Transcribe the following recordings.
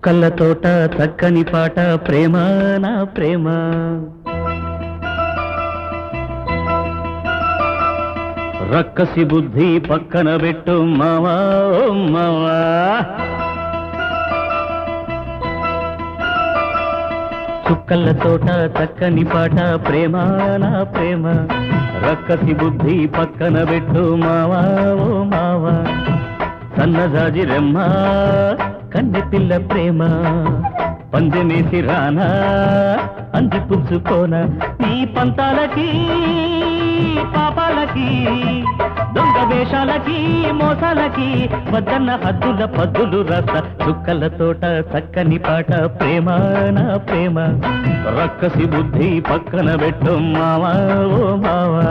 చుక్కల తోట చక్కని పాట ప్రేమ నా ప్రేమ. రక్కసి బుద్ధి పక్కన పెట్టు మావా మావా. చుక్కల తోట చక్కని పాట ప్రేమ నా ప్రేమ. రక్కసి బుద్ధి పక్కన పెట్టు మావా ఓ మావా. సన్నజాజి రెమ్మా కన్నె పిల్ల ప్రేమ పందెమేసి రానా అంది పుంజుకోన. నీ పంతాలకి పాపాలకి దొంగ వేషాలకి మోసాలకి వద్దన్న హద్దుల పద్దులు రస చుక్కల తోట చక్కని పాట ప్రేమ నా ప్రేమ. రక్కసి బుద్ధి పక్కన పెట్టు మావా ఓ మావా.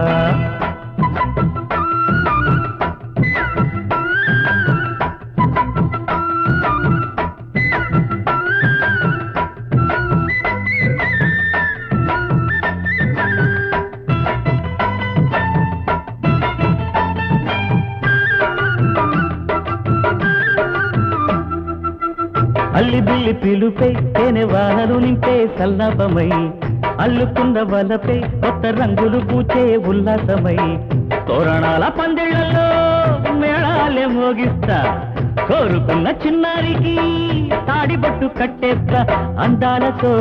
అల్లి బిల్లి పిలుపై తేనె వానలు నింపే సల్లాపమై అల్లుకున్న వలపై కొత్త రంగులు పూచే ఉల్లాసమై. తోరణాల పందిళ్ళలో మేళాలే మోగిస్తా కోరుకున్న చిన్నారికి తాడిబట్టు కట్టేస్తా. అందాలతో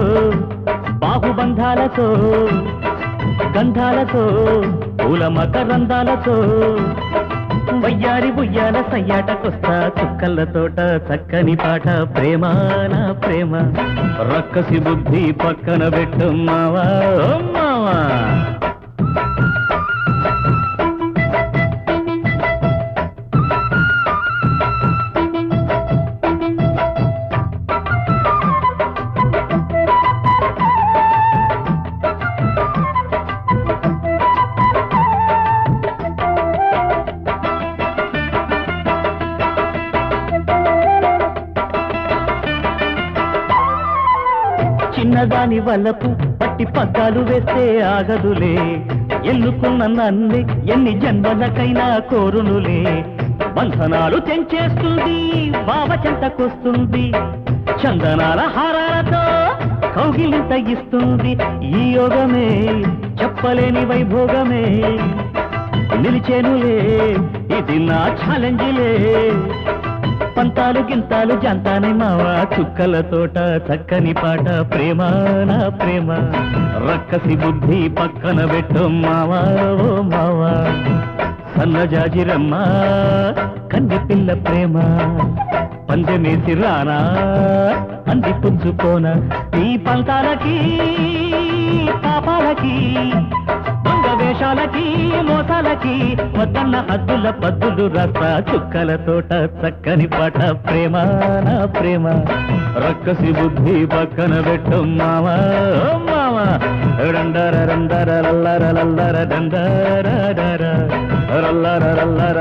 బాహుబంధాలతో గంధాలతో పూల మకరందాలతో వయ్యారి బుయ్యాల సయ్యాటకొస్తా చుక్కల తోట చక్కని పాట ప్రేమ నా ప్రేమ. రక్కసి బుద్ధి పక్కన పెట్టు మావా. చిన్నదాని వలపు పట్టి పగ్గాలు వేస్తే ఆగదులే. ఎన్నుకున్న నన్ను ఎన్ని జన్మలకైనా కోరునులే. బంధనాలు తెంచేస్తుంది బావ చెంతకొస్తుంది. చందనాల హారాలతో కౌగిలింత ఇస్తుంది. ఈ యోగమే చెప్పలేని వైభోగమే. నిలిచేనులే ఇది నా ఛాలెంజ్లే. గింతాలు గింతాలు జంతానే మావా. చుక్కల తోట చక్కని పాట. ప్రేమ నా ప్రేమ. రక్కసి బుద్ధి పక్కన పెట్టు మావా ఓ మావా. సన్నజాజిరమ్మ కన్నె పిల్ల ప్రేమ. పందెమేసి రానా అంది పుంజుకోన ఈ పంతాలకి పాపాలకి వేషాలకి మోసాలకి వద్దన్న హద్దుల పద్దులు రస చుక్కల తోట చక్కని పాట ప్రేమ నా ప్రేమ. రక్కసి బుద్ధి పక్కన పెట్టు మావా ఓ మావా రండర రండర రల్లర లల్లర డండర. రల్లర రల్లర